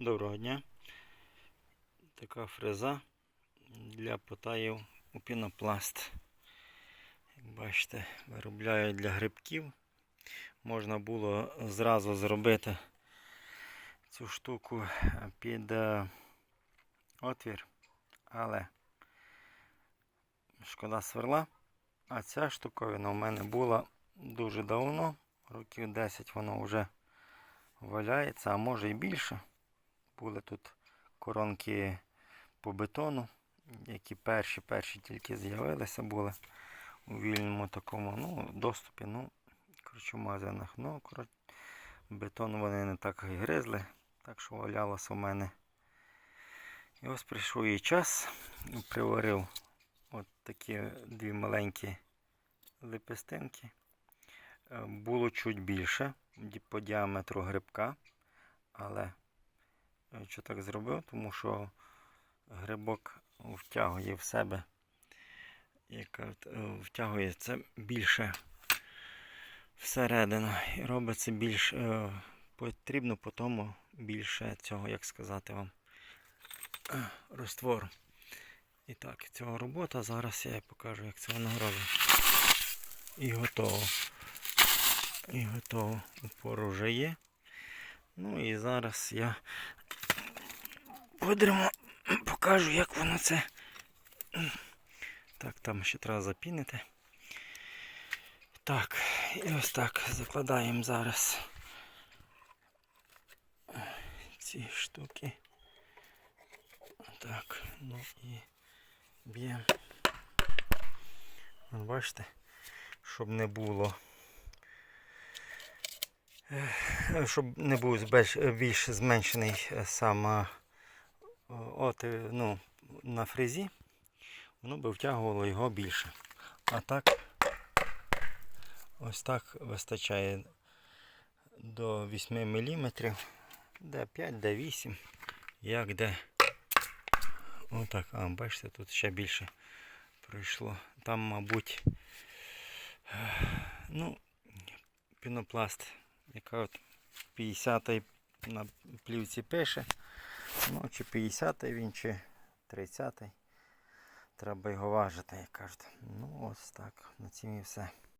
Доброго дня. Така фреза для потаїв у пінопласт. Як бачите, виробляють для грибків. Можна було зразу зробити цю штуку під е, отвір, але шкода сверла. А ця штуковина у мене була дуже давно, років 10 воно вже валяється, а може і більше. Були тут коронки по бетону, які перші перші тільки з'явилися були у вільному такому ну, доступі. Ну, коротше, в магазинах. Ну, коротше, бетон вони не так і гризли, так що валялося у мене. І ось прийшов її час, приварив от такі дві маленькі лепестинки. Е, Було чуть більше по діаметру грибка, але що так зробив, тому що грибок втягує в себе, як е, втягує це більше всередину і робиться більш е, потрібно по тому більше цього, як сказати вам, е, розтвору. І так, цього робота. Зараз я покажу, як це воно робить. І готово. І готово. Упор вже є. Ну і зараз я подримо, покажу, як воно це. Так, там ще треба запінити. Так, і ось так закладаємо зараз ці штуки. Так, ну і б'ємо. Бачите, щоб не було. е, Щоб не був більш зменшений е, сам е, от, е, ну, на фрезі, воно би втягувало його більше. А так, ось так вистачає до 8 мм, де 5, де 8, як де. Отак, а бачите, тут ще більше пройшло. Там, мабуть, е, ну, пінопласт, яка от 50 на плівці пише. Ну, чи 50 він, чи 30 Треба його важити, як кажуть. Ну, ось так. На цім і все.